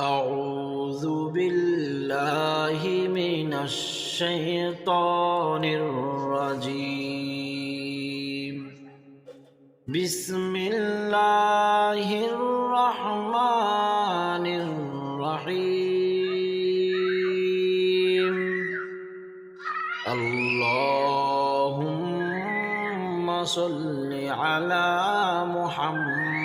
أعوذ بالله من الشيطان الرجيم. بسم الله الرحمن الرحيم. اللهم صل على محمد.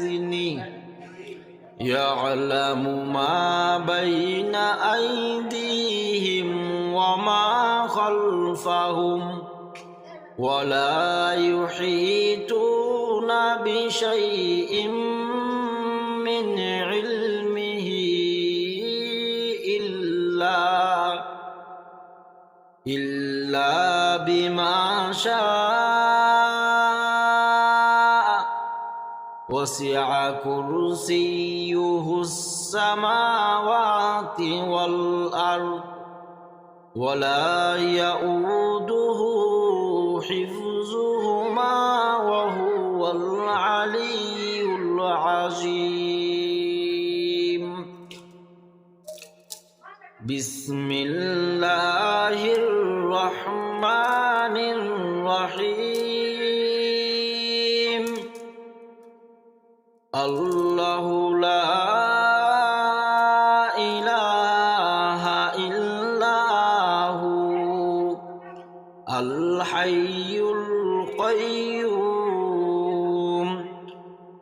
يعلم ما بين أيديهم وما خلفهم ولا يحيطون بشيء من علمه إلا إلا بما شاء وسع كرسيه السماوات والأرض ولا يؤوده حفظهما وهو العلي العظيم. بسم الله الرحمن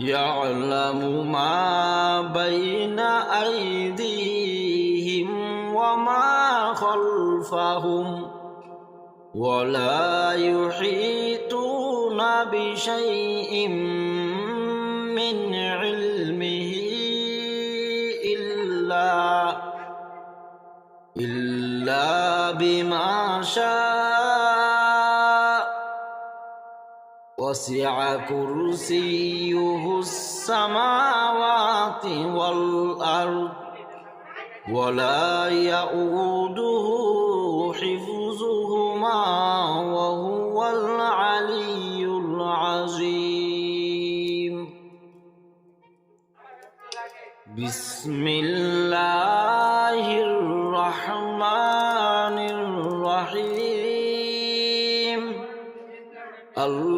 يعلم ما بين أيديهم وما خلفهم ولا يحيطون بشيء من علمه إلا إلا بما شاء وسع كرسيه السماوات والأرض ولا يؤوده حفظهما وهو العلي العظيم. بسم الله الرحمن الرحيم. الله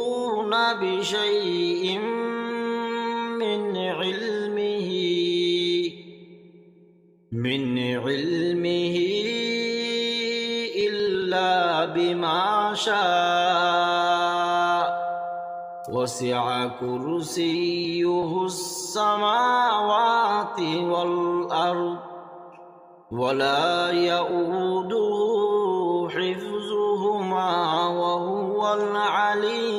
بشيء من علمه من علمه إلا بما شاء وسع كرسيه السماوات والأرض ولا يؤوده حفظهما وهو العلي